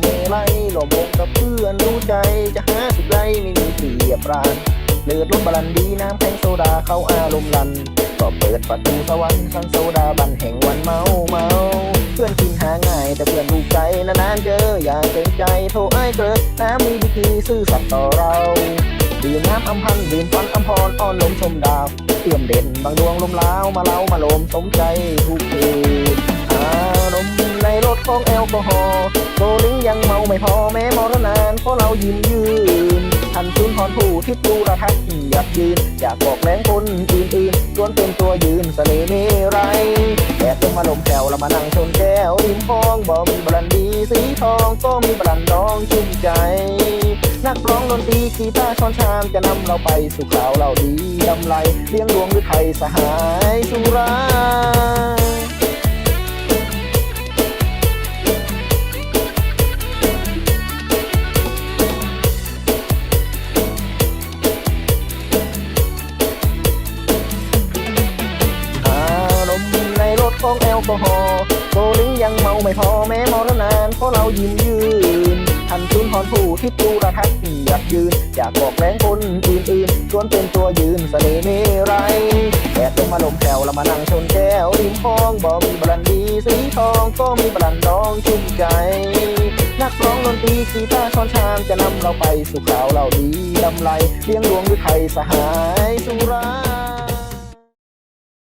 ไม่ไรหลบบงกับเพื่อนรู้ใจ จะหาสุดไรไม่มีเปรียบปรานเลือดล้นบาลันดีน้ำแข็งโซดาเข้าอารมณ์ลัน ก็เปิดประตูสวรรค์สันโซดาบันแห่งวันเมาเมาเพื่อนกินหาง่ายแต่เพื่อนถูกใจนานๆเจออย่าเกรงใจโทรไอ้เกิดน้ำมีดีกีซื่อสัตย์ต่อเราดื่มน้ำอำพันดื่มฟันอำพรอ้อนลมชมดาวเตื่อมเด่นบางดวงลมล้าวมาเล่ามาลมสมใจทุกคืนอารมณ์ในรถของแอลกอฮอล์ โซลิงยังเมาไม่พอแม้มรนานเพราะเรายิ้มยืนทันซุนทอนผู้ที่ดูระทักอยากยืน อยากบอกแรงคนอื่นๆล้วนเป็นตัวยืนเสน่ห์เมไรแดดลงมาลมแก้วแล้วมานั่งชนแก้วริมคลองบ่มีบรันดีสีทองก็มีบรันดองชื่นใจ นักร้องดนตรีกีตาร์ช้อนชามจะนำเราไปสู่ข่าวเราดีดำไรเลี้ยงดวงหรือไทยสหายสุรา ในรถของแอลกอฮอล์โซลิงยังเมาไม่พอแม้เมารนานเพราะเรายิ้มยืนทันทุนพรผู้ที่ตูระทักอยากยืน อยากบอกแรงคนอื่นๆชวนเป็นตัวยืนเสน่ห์เมไรแดดลงมาลมแก้วแล้วมานั่งชนแก้วริมคลองบ่มีบรันดีสีทองก็มีบรันดองชุ่มใจนักร้องดนตรีกีตาร์ช้อนชามจะนำเราไปสู่ข่าวเราดีดำไรเลี้ยงดวงด้วยไทยสหายสุรา